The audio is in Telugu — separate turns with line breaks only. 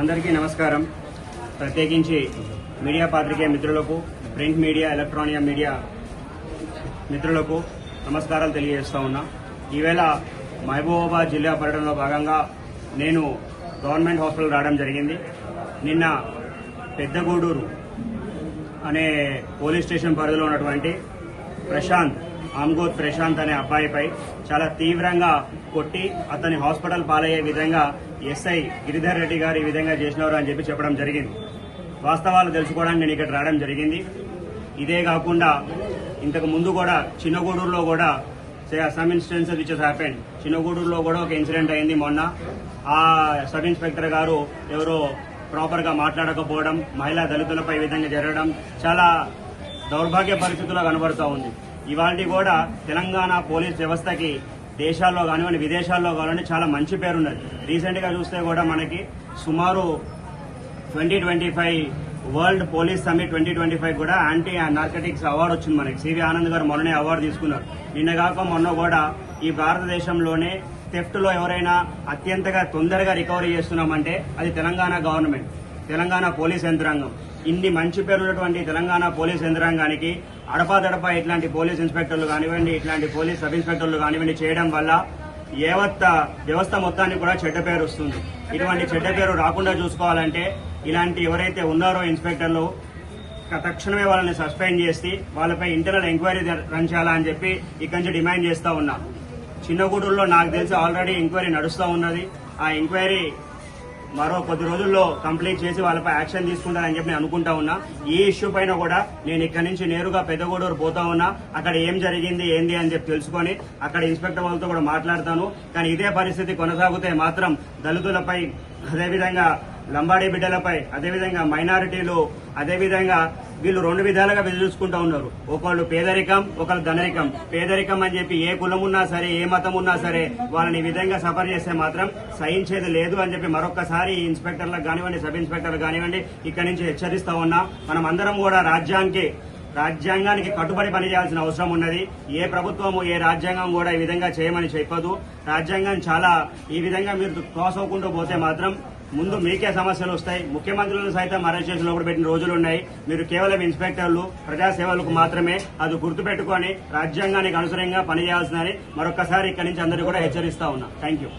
అందరికీ నమస్కారం. ప్రత్యేకించి మీడియా పాత్రికేయ మిత్రులకు ప్రింట్ మీడియా ఎలక్ట్రానిక్ మీడియా మిత్రులకు నమస్కారాలు తెలియజేస్తా ఉన్నా. ఈవేళ మహబూబాబాద్ జిల్లా పర్యటనలో భాగంగా నేను గవర్నమెంట్ హాస్పిటల్ రావడం జరిగింది. నిన్న పెద్దగూడూరు అనే పోలీస్ స్టేషన్ పరిధిలో ఉన్నటువంటి ప్రశాంత్ ఆమ్గోత్ ప్రశాంత్ అనే అబ్బాయిపై చాలా తీవ్రంగా కొట్టి అతని హాస్పిటల్ పాలయ్యే విధంగా ఎస్ఐ గిరిధర్ రెడ్డి గారు ఈ విధంగా చేసినారు అని చెప్పి చెప్పడం జరిగింది. వాస్తవాలు తెలుసుకోవడానికి నేను ఇక్కడ రావడం జరిగింది. ఇదే కాకుండా ఇంతకు ముందు కూడా చిన్నగూడూరులో కూడా సమ్ ఇన్సిడెన్సెస్ విచ్ హ్యాపెండ్ చిన్నగూడూరులో కూడా ఒక ఇన్సిడెంట్ అయింది మొన్న. ఆ సబ్ ఇన్స్పెక్టర్ గారు ఎవరో ప్రాపర్గా మాట్లాడకపోవడం మహిళా దళితులపై విధంగా జరగడం చాలా దౌర్భాగ్య పరిస్థితుల్లో కనబడుతూ ఉంది. ఇవాళ కూడా తెలంగాణ పోలీస్ వ్యవస్థకి దేశాల్లో కానివ్వండి విదేశాల్లో కానివ్వండి చాలా మంచి పేరున్నది. రీసెంట్గా చూస్తే కూడా మనకి సుమారు twenty twenty five world police summit twenty twenty five కూడా యాంటీ నార్కటిక్స్ అవార్డు వచ్చింది మనకి. సివి ఆనంద్ గారు మొన్ననే అవార్డు తీసుకున్నారు. నిన్న కాక మొన్న కూడా ఈ భారతదేశంలోనే థెఫ్ట్లో ఎవరైనా అత్యంతగా తొందరగా రికవరీ చేస్తున్నామంటే అది తెలంగాణ గవర్నమెంట్ తెలంగాణ పోలీస్ యంత్రాంగం. ఇన్ని మంచి పేరున్నటువంటి తెలంగాణ పోలీస్ యంత్రాంగానికి అడపాదడపా ఇట్లాంటి పోలీస్ ఇన్స్పెక్టర్లు కానివ్వండి ఇట్లాంటి పోలీస్ సబ్ ఇన్స్పెక్టర్లు కానివ్వండి చేయడం వల్ల ఏవత్త వ్యవస్థ మొత్తానికి కూడా చెడ్డ పేరు వస్తుంది. ఇటువంటి చెడ్డ పేరు రాకుండా చూసుకోవాలంటే ఇలాంటి ఎవరైతే ఉన్నారో ఇన్స్పెక్టర్లు తక్షణమే వాళ్ళని సస్పెండ్ చేసి వాళ్ళపై ఇంటర్నల్ ఎంక్వైరీ రన్ చేయాలా అని చెప్పి ఇక్కడి నుంచి డిమాండ్ చేస్తూ ఉన్నా. చిన్నగూడూరులో నాకు తెలిసి ఆల్రెడీ ఎంక్వైరీ నడుస్తూ ఉన్నది. ఆ ఎంక్వైరీ మరో కొద్ది రోజుల్లో కంప్లీట్ చేసి వాళ్ళపై యాక్షన్ తీసుకుంటారని చెప్పి నేను అనుకుంటా ఉన్నా. ఈ ఇష్యూ పైన కూడా నేను ఇక్కడ నుంచి నేరుగా పెద్దగూడూరు పోతా ఉన్నా. అక్కడ ఏం జరిగింది ఏంది అని చెప్పి తెలుసుకొని అక్కడ ఇన్స్పెక్టర్ వాళ్ళతో కూడా మాట్లాడతాను. కానీ ఇదే పరిస్థితి కొనసాగితే మాత్రం దళితులపై అదేవిధంగా లంబాడీ బిడ్డలపై అదేవిధంగా మైనారిటీలు అదేవిధంగా వీళ్ళు రెండు విధాలుగా చూసుకుంటా ఉన్నారు. ఒకళ్ళు పేదరికం ఒకళ్ళు ధనరికం. పేదరికం అని చెప్పి ఏ కులం ఉన్నా సరే ఏ మతం ఉన్నా సరే వాళ్ళని ఈ విధంగా సఫర్ చేస్తే మాత్రం సహించేది లేదు అని చెప్పి మరొకసారి ఈ ఇన్స్పెక్టర్లకు కానివ్వండి సబ్ ఇన్స్పెక్టర్లు కానివ్వండి ఇక్కడి నుంచి హెచ్చరిస్తా ఉన్నా. మనం అందరం కూడా రాజ్యానికి రాజ్యాంగానికి కట్టుబడి పనిచేయాల్సిన అవసరం ఉన్నది. ఏ ప్రభుత్వము ఏ రాజ్యాంగం కూడా ఈ విధంగా చేయమని చెప్పదు. రాజ్యాంగం చాలా ఈ విధంగా మీరు క్రాస్ అవ్వకుండా పోతే మాత్రం ముందు మీకే సమస్యలు వస్తాయి. ముఖ్యమంత్రులను సైతం అరెస్ట్ చేసి లోపల పెట్టిన రోజులు ఉన్నాయి. మీరు కేవలం ఇన్స్పెక్టర్లు ప్రజాసేవలకు మాత్రమే అది గుర్తుపెట్టుకొని రాజ్యాంగానికి అనుసరంగా పనిచేయాల్సిందని మరొకసారి ఇక్కడి నుంచి అందరూ కూడా హెచ్చరిస్తా ఉన్నా. Thank you